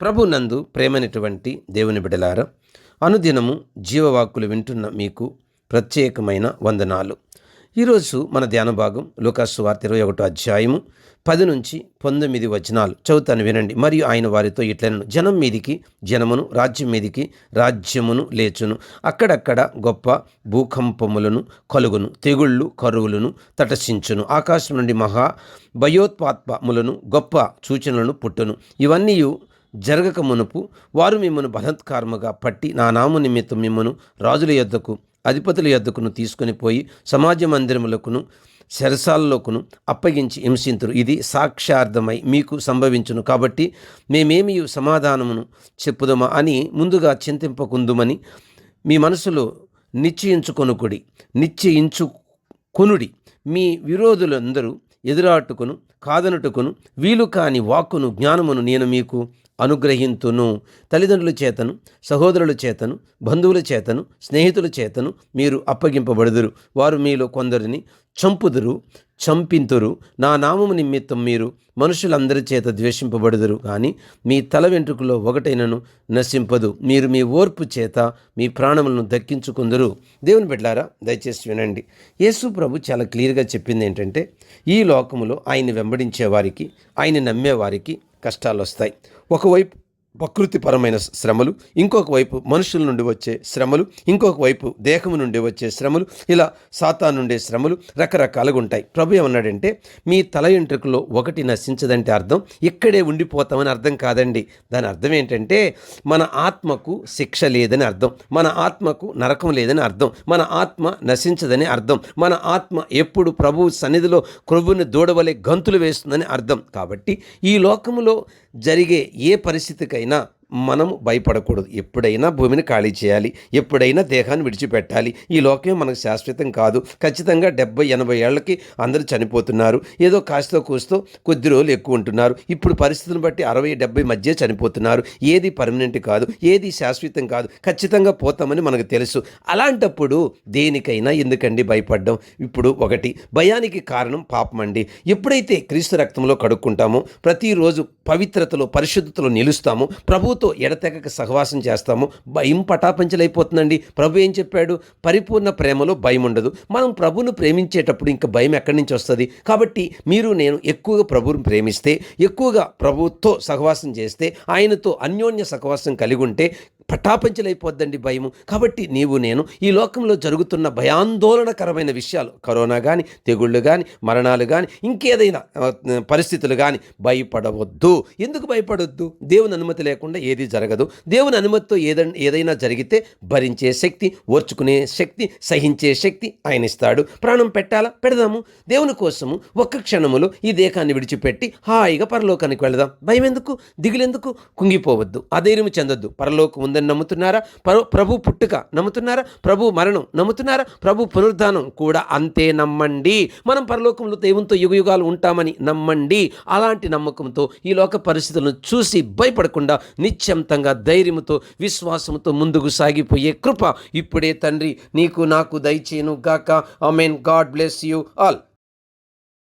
ప్రభు నందు ప్రేమైనటువంటి దేవుని బిడలార అనుదినము జీవవాక్కులు వింటున్న మీకు ప్రత్యేకమైన వందనాలు. ఈరోజు మన ధ్యాన భాగం లూకాసు వార్త ఇరవై ఒకటో అధ్యాయము పది నుంచి పంతొమ్మిది వచనాలు. చదువుతాను వినండి. మరియు ఆయన వారితో ఇట్లను జనం మీదికి జనమును రాజ్యం మీదికి రాజ్యమును లేచును. అక్కడక్కడ గొప్ప భూకంపములను కలుగును తెగుళ్ళు కరువులను తటసించును ఆకాశం నుండి మహా భయోత్పాత్మములను గొప్ప సూచనలను పుట్టును. ఇవన్నీ జరగక మునుపు వారు మిమ్మను బలత్కారముగా పట్టి నా నామ నిమిత్తం మిమ్మను రాజుల యొద్దకు అధిపతుల యొద్దకును తీసుకొని పోయి సమాజ మందిరములకును శరసాలలోకును అప్పగించి హింసింతురు. ఇది సాక్ష్యార్థమై మీకు సంభవించును. కాబట్టి మేమేమి సమాధానమును చెప్పుదమా అని ముందుగా చింతింపకుందుమని మీ మనసులో నిశ్చయించుకొనుకుడి. నిశ్చయించుకొనుడి. మీ విరోధులందరూ ఎదురాటుకును కాదనుటకును వీలు కాని వాక్కును జ్ఞానమును నేను మీకు అనుగ్రహింతును. తల్లిదండ్రుల చేతను సహోదరుల చేతను బంధువుల చేతను స్నేహితుల చేతను మీరు అప్పగింపబడుదురు. వారు మీలో కొందరిని చంపుదురు చంపింతురు. నా నామము నిమిత్తం మీరు మనుషులందరి చేత ద్వేషింపబడుదురు. కానీ మీ తల వెంట్రుకలో ఒకటైనను నశింపదు. మీరు మీ ఓర్పు చేత మీ ప్రాణములను దక్కించుకుందరు. దేవుని బిడ్డారా దయచేసి వినండి. యేసు ప్రభు చాలా క్లియర్గా చెప్పింది ఏంటంటే ఈ లోకములో ఆయన్ని వెంబడించే వారికి ఆయన నమ్మేవారికి కష్టాలు వస్తాయి. ఒకవైపు ప్రకృతిపరమైన శ్రమలు ఇంకొక వైపు మనుషుల నుండి వచ్చే శ్రమలు ఇంకొక వైపు దేహము నుండి వచ్చే శ్రమలు ఇలా సాతా నుండే శ్రమలు రకరకాలుగా ఉంటాయి. ప్రభు ఏమన్నాడంటే మీ తల ఎంట్రుకలో ఒకటి నశించదంటే అర్థం ఇక్కడే ఉండిపోతామని అర్థం కాదండి. దాని అర్థం ఏంటంటే మన ఆత్మకు శిక్ష లేదని అర్థం మన ఆత్మకు నరకం లేదని అర్థం మన ఆత్మ నశించదని అర్థం మన ఆత్మ ఎప్పుడు ప్రభు సన్నిధిలో క్రొవ్వుని దూడవలే గంతులు వేస్తుందని అర్థం. కాబట్టి ఈ లోకములో జరిగే ఏ పరిస్థితికైనా அப்படின்னா మనము భయపడకూడదు. ఎప్పుడైనా భూమిని ఖాళీ చేయాలి. ఎప్పుడైనా దేహాన్ని విడిచిపెట్టాలి. ఈ లోకమే మనకు శాశ్వతం కాదు. ఖచ్చితంగా డెబ్బై ఎనభై ఏళ్ళకి అందరూ చనిపోతున్నారు. ఏదో కాస్తో కూస్తో కొద్ది రోజులు ఎక్కువ ఉంటున్నారు. ఇప్పుడు పరిస్థితులను బట్టి అరవై డెబ్బై మధ్య చనిపోతున్నారు. ఏది పర్మనెంట్ కాదు. ఏది శాశ్వతం కాదు. ఖచ్చితంగా పోతామని మనకు తెలుసు. అలాంటప్పుడు దేనికైనా ఎందుకండి భయపడ్డం? ఇప్పుడు ఒకటి భయానికి కారణం పాపం అండి. ఎప్పుడైతే క్రీస్తు రక్తంలో కడుక్కుంటామో ప్రతిరోజు పవిత్రతలో పరిశుద్ధతలో నిలుస్తామో ప్రభు ప్రభుతో ఎడతెగక సహవాసం చేస్తాము. భయం పటాపంచలైపోతుందండి. ప్రభు ఏం చెప్పాడు? పరిపూర్ణ ప్రేమలో భయం ఉండదు. మనం ప్రభును ప్రేమించేటప్పుడు ఇంకా భయం ఎక్కడి నుంచి వస్తుంది? కాబట్టి మీరు నేను ఎక్కువగా ప్రభువుని ప్రేమిస్తే ఎక్కువగా ప్రభుతో సహవాసం చేస్తే ఆయనతో అన్యోన్య సహవాసం కలిగి ఉంటే పటాపంచలైపోద్దండి భయము. కాబట్టి నీవు నేను ఈ లోకంలో జరుగుతున్న భయాందోళనకరమైన విషయాలు కరోనా కానీ తెగుళ్ళు కానీ మరణాలు కానీ ఇంకేదైనా పరిస్థితులు కానీ భయపడవద్దు. ఎందుకు భయపడవద్దు దేవుని అనుమతి లేకుండా ఏది జరగదు. దేవుని అనుమతితో ఏదైనా ఏదైనా జరిగితే భరించే శక్తి ఓర్చుకునే శక్తి సహించే శక్తి ఆయన ఇస్తాడు. ప్రాణం పెట్టాలా? పెడదాము. దేవుని కోసము ఒక్క క్షణములో ఈ దేహాన్ని విడిచిపెట్టి హాయిగా పరలోకానికి వెళదాం. భయం ఎందుకు దిగులెందుకు? కుంగిపోవద్దు. అధైర్యం చెందొద్దు. పరలోకం ఉందని నమ్ముతున్నారా? ప్రభు పుట్టుక నమ్ముతున్నారా? ప్రభు మరణం నమ్ముతున్నారా? ప్రభు పునరుద్ధానం కూడా అంతే నమ్మండి. మనం పరలోకంలో దేవునితో యుగయుగాలు ఉంటామని నమ్మండి. అలాంటి నమ్మకంతో ఈ లోక పరిస్థితులను చూసి భయపడకుండా నిశ్చంతంగా ధైర్యంతో విశ్వాసంతో ముందుకు సాగిపోయే కృప ఇప్పుడే తండ్రి నీకు నాకు దయచేను గాక I mean god bless you all.